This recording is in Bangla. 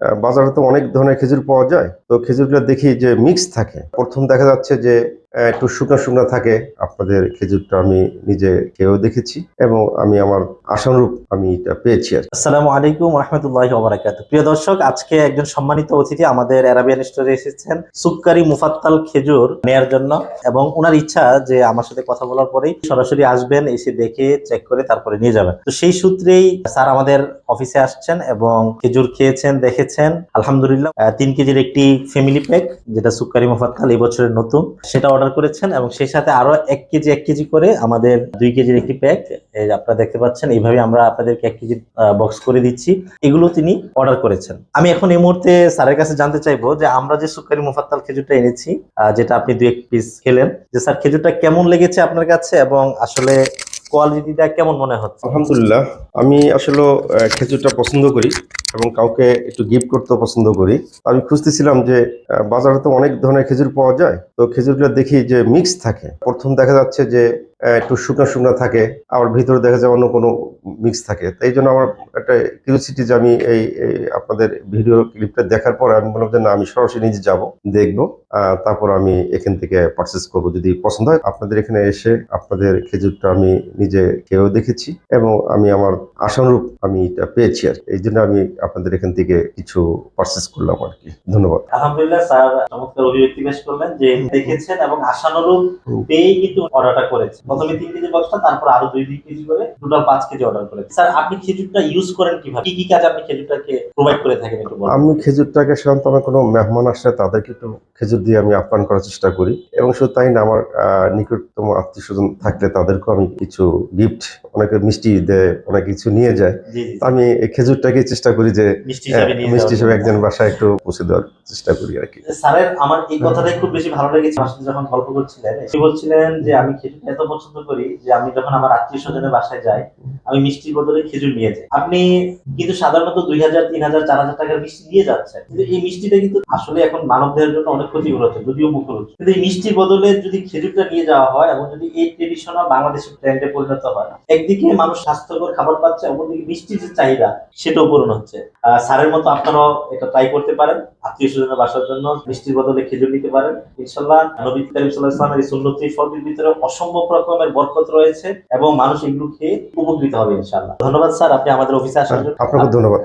বাজারে তো অনেক ধরনের খেজুর পাওয়া যায়। তো খেজুরগুলো দেখি যে মিক্স থাকে। প্রথম দেখা যাচ্ছে যে একটু শুকনো শুকনো থাকে। আপনাদের খেজুরটা আমি নিজে খেয়েও দেখেছি এবং আমি আমার আশানুরূপ আমি এটা পেয়েছি আর। আসসালামু আলাইকুম রহমতুল্লাহ ওবরাকাত প্রিয় দর্শক, আজকে একজন সম্মানিত অতিথি আমাদের অ্যারাবিয়ান স্টোরে এসেছেন সুক্কারি মুফাত্তাল খেজুর নেয়ার জন্য এবং ওনার ইচ্ছা যে আমার সাথে কথা বলার পরেই সরাসরি আসবেন, এসে দেখে চেক করে তারপরে নিয়ে যাবেন। তো সেই সূত্রেই স্যার আমাদের অফিসে আসছেন এবং খেজুর খেয়েছেন, দেখেছেন। আলহামদুলিল্লাহ তিন কেজির একটি ফ্যামিলি প্যাক যেটা সুক্কারি মুফাত্তাল এই বছরের নতুন। সেটা অর্ডার করেছেন এবং সেই সাথে আরও এক কেজি এক কেজি করে আমাদের দুই কেজির একটি প্যাক। আপনারা দেখতে পাচ্ছেন, এইভাবে আমরা আপনাদেরকে এক কেজি বক্স করে দিচ্ছি। এগুলো তিনি অর্ডার করেছেন। আমি এখন এই মুহূর্তে স্যারের কাছে জানতে চাইব যে আমরা যে সুকারি মুফাত্তাল খেজুরটা এনেছি যেটা আপনি দুই এক পিস খেলেন, যে স্যার খেজুরটা কেমন লেগেছে আপনার কাছে এবং আসলে কোয়ালিটিটা কেমন মনে হচ্ছে? আলহামদুলিল্লাহ, আমি আসলে খেজুরটা পছন্দ করি। এবং কাউকে একটু গিফট করতে পছন্দ করি। আমি খুঁজতেছিলাম যে বাজারে তো অনেক ধরনের খেজুর পাওয়া যায়। তো খেজুরগুলো দেখি যে মিক্স থাকে। প্রথম দেখা যাচ্ছে যে একটু শুকনো শুকনো থাকে আবার ভিতরে দেখা যায় অন্য কোনো মিক্স থাকে। তাই জন্য আমার একটা কিউরিসিটি যে আমি এই এই আপনাদের ভিডিও ক্লিপটা দেখার পরে আমি বললাম যে না আমি সরাসরি নিজে যাব দেখব তারপর আমি এখান থেকে পারচেস করব যদি পছন্দ হয়। আপনাদের এখানে এসে আপনাদের খেজুরটা আমি নিজে খেয়েও দেখেছি এবং আমি আমার আশানুরূপ আমি এটা পেয়েছি আর। এই জন্য আমি আপনাদের এখান থেকে কিছু পারচেস করলাম আর কি। ধন্যবাদ। আলহামদুলিল্লাহ স্যার চমৎকার অভিব্যক্তি পেশ করলেন যে দেখেছেন এবং আশানুরূপ। পেয়েই কিন্তু অর্ডারটা করেছে প্রথমে তিন কেজি বক্সটা তারপর আরও দুই দুই কেজি করে টোটাল পাঁচ কেজি অর্ডার করেছে। স্যার আপনি খেজুরটা ইউজ করেন কীভাবে? কি কি কাজে আপনি খেজুরটাকে প্রোভাইড করে থাকেন একটু বলুন। আমি খেজুরটাকে সাধারণত আমার কোনো মেহমান আসলে তাদেরকে একটু খেজুর দিয়ে আমি আপ্যায়ন করার চেষ্টা করি। এবং শুধু তাই না আমার নিকটতম আত্মীয় স্বজন থাকলে তাদেরকেও আমি কিছু গিফট অনেকে মিষ্টি দেয় অনেক কিছু নিয়ে যায়। আমি এই খেজুরটাকে চেষ্টা করি যে মিষ্টি হিসাবে একজন বাসায় একটু পৌঁছে দেওয়ার চেষ্টা করি আর কি। স্যারের আমার এই কথাটাই খুব বেশি ভালো লেগেছে। যখন গল্প করছিলেন বলছিলেন যে আমি খেজুরটা এত পছন্দ করি যে আমি যখন আমার আত্মীয় স্বজনের বাসায় যাই, আমি মিষ্টির বদলে খেজুর নিয়ে যাই। আপনি কিন্তু সাধারণত দুই হাজার, তিন হাজার, চার হাজার টাকার মিষ্টি নিয়ে যাচ্ছেন। কিন্তু এই মিষ্টিটা কিন্তু আসলে এখন মানবদের জন্য অনেক ক্ষতিকর হচ্ছে, যদিও মুখর হচ্ছে কিন্তু এই মিষ্টির বদলে যদি খেজুরটা নিয়ে যাওয়া হয় এবং যদি এই ট্রেডিশনাল বাংলাদেশের ট্রেন্ডে পরিণত হয়, একদিকে মানুষ স্বাস্থ্যকর খাবার পাচ্ছে, অপরদিকে মিষ্টির যে চাহিদা, সেটাও পূরণ হচ্ছে। স্যারের মতো আপনারাও এটা ট্রাই করতে পারেন, আত্মীয় স্বজনের বাসার জন্য মিষ্টির বদলে খেজুর নিতে পারেন। ইনশাল্লাহ নবী করিম সাল্লাহ ইসলামের সুন্নতি ফলটির ভিতরে অসম্ভব রকমের বরকত রয়েছে এবং মানুষ এগুলো খেয়ে উপকৃত হবে ইনশাল্লাহ ধন্যবাদ স্যার আপনি আমাদের অফিসে আসার জন্য। আপনাকে ধন্যবাদ।